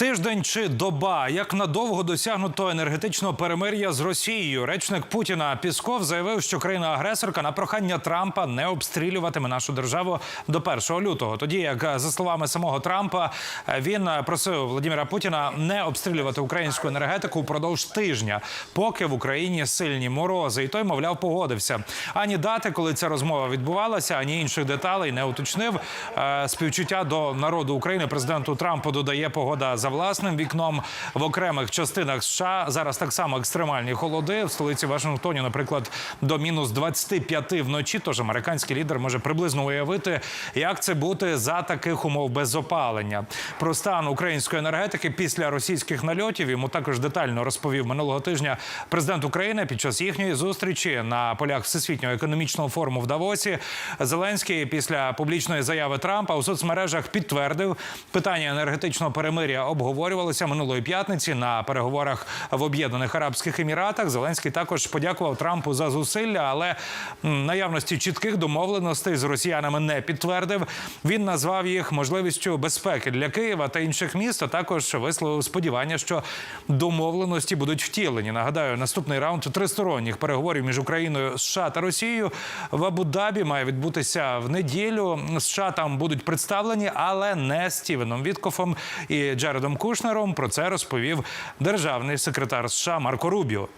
Тиждень чи доба, як надовго досягнуто енергетичного перемир'я з Росією. Речник Путіна Пісков заявив, що країна-агресорка на прохання Трампа не обстрілюватиме нашу державу до 1 лютого. Тоді, як за словами самого Трампа, він просив Владимира Путіна не обстрілювати українську енергетику впродовж тижня, поки в Україні сильні морози. І той, мовляв, погодився. Ані дати, коли ця розмова відбувалася, ані інших деталей не уточнив. Е, Співчуття до народу України президенту Трампу додає погода за власним вікном в окремих частинах США. Зараз так само екстремальні холоди в столиці Вашингтоні, наприклад, до мінус 25 вночі. Тож американський лідер може приблизно уявити, як це бути за таких умов без опалення. Про стан української енергетики після російських нальотів йому також детально розповів минулого тижня президент України під час їхньої зустрічі на полях всесвітнього економічного форуму в Давосі. Зеленський після публічної заяви Трампа у соцмережах підтвердив, питання енергетичного перемиря обговорювалося минулої п'ятниці на переговорах в Об'єднаних Арабських Еміратах. Зеленський також подякував Трампу за зусилля, але наявності чітких домовленостей з росіянами не підтвердив. Він назвав їх можливістю безпеки для Києва та інших міст. а Також висловив сподівання, що домовленості будуть втілені. Нагадаю, наступний раунд тристоронніх переговорів між Україною, США та Росією в Абу-Дабі має відбутися в неділю. США там будуть представлені, але не Стівеном Віткофом і Джередом Кушнером. Про це розповів державний секретар США Марко Рубіо.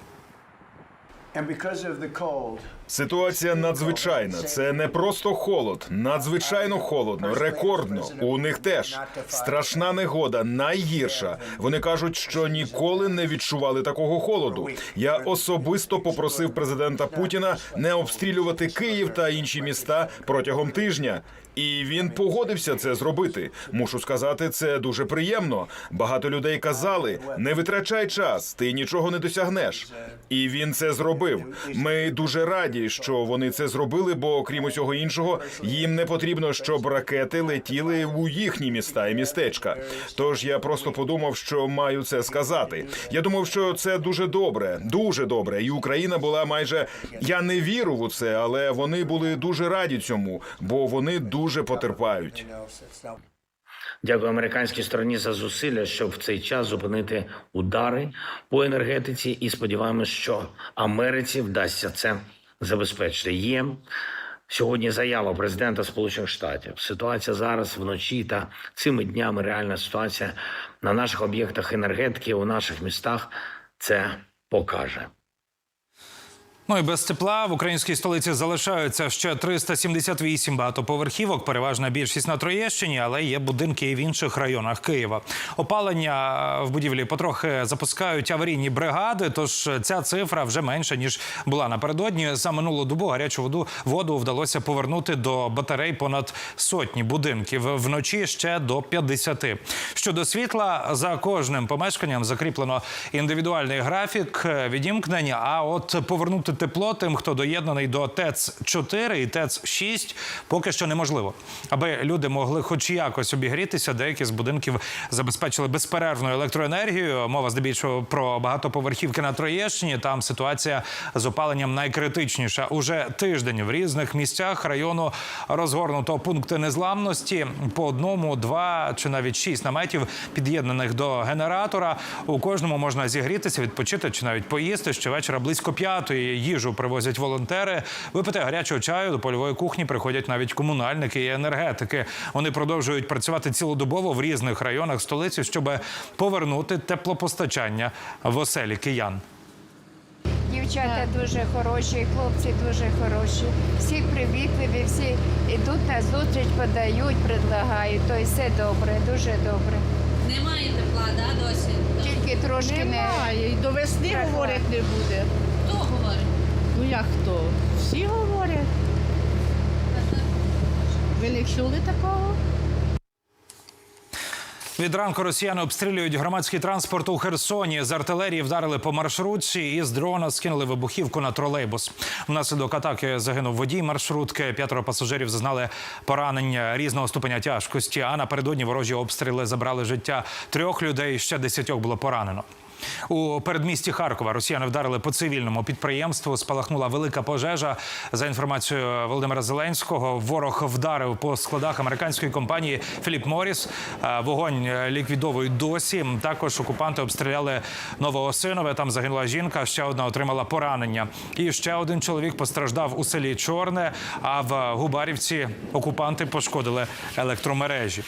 Ситуація надзвичайна. Це не просто холод, надзвичайно холодно, рекордно. У них теж страшна негода, найгірша. Вони кажуть, що ніколи не відчували такого холоду. Я особисто попросив президента Путіна не обстрілювати Київ та інші міста протягом тижня. І він погодився це зробити. Мушу сказати, це дуже приємно. Багато людей казали: не витрачай час, ти нічого не досягнеш. І він це зробив. Ми дуже раді, що вони це зробили, бо окрім усього іншого, їм не потрібно, щоб ракети летіли у їхні міста і містечка. Тож я просто подумав, що маю це сказати. Я думав, що це дуже добре, дуже добре. І Україна була майже я не вірив у це, але вони були дуже раді цьому, бо вони дуже потерпають. Дякую американській стороні за зусилля, щоб в цей час зупинити удари по енергетиці, і сподіваємось, що Америці вдасться це забезпечити. Є сьогодні заява президента Сполучених Штатів. Ситуація зараз вночі та цими днями реальна ситуація на наших об'єктах енергетики у наших містах це покаже. Ну і без тепла в українській столиці залишаються ще 378 багатоповерхівок, переважна більшість на Троєщині, але є будинки і в інших районах Києва. Опалення в будівлі потрохи запускають аварійні бригади. Тож ця цифра вже менша ніж була напередодні. За минулу добу гарячу воду воду вдалося повернути до батарей понад сотні будинків. Вночі ще до 50. Щодо світла, за кожним помешканням закріплено індивідуальний графік відімкнення. А от повернути тепло тим, хто доєднаний до ТЕЦ 4 і ТЕЦ 6 поки що неможливо. Аби люди могли хоч якось обігрітися, деякі з будинків забезпечили безперервною електроенергією. Мова здебільшого про багатоповерхівки на Троєщині. Там ситуація з опаленням найкритичніша. Уже тиждень в різних місцях району розгорнуто пункти незламності по одному, два чи навіть шість наметів, під'єднаних до генератора. У кожному можна зігрітися, відпочити чи навіть поїсти. Щовечора близько п'ятої їжу привозять волонтери. Випити гарячого чаю до польової кухні приходять навіть комунальники і енергетики. Вони продовжують працювати цілодобово в різних районах столиці, щоб повернути теплопостачання в оселі киян. Дівчата дуже хороші, хлопці дуже хороші. Всі привітливі, всі йдуть на зустріч, подають, предлагають. То й все добре, дуже добре. Немає тепла, да, досі? Тільки трошки не Немає, і до весни Прохладно. говорять не буде. Ну як хто? Всі говорять. Ви не чули такого? Від ранку росіяни обстрілюють громадський транспорт у Херсоні. З артилерії вдарили по маршрутці і з дрона скинули вибухівку на тролейбус. Внаслідок атаки загинув водій маршрутки. П'ятеро пасажирів зазнали поранення різного ступеня тяжкості. А напередодні ворожі обстріли забрали життя трьох людей. Ще десятьох було поранено. У передмісті Харкова росіяни вдарили по цивільному підприємству. Спалахнула велика пожежа. За інформацією Володимира Зеленського, ворог вдарив по складах американської компанії Філіп Моріс. Е, Вогонь е, ліквідовують досі. Також окупанти обстріляли Новоосинове. Там загинула жінка. Ще одна отримала поранення. І ще один чоловік постраждав у селі Чорне. А в Губарівці окупанти пошкодили електромережі.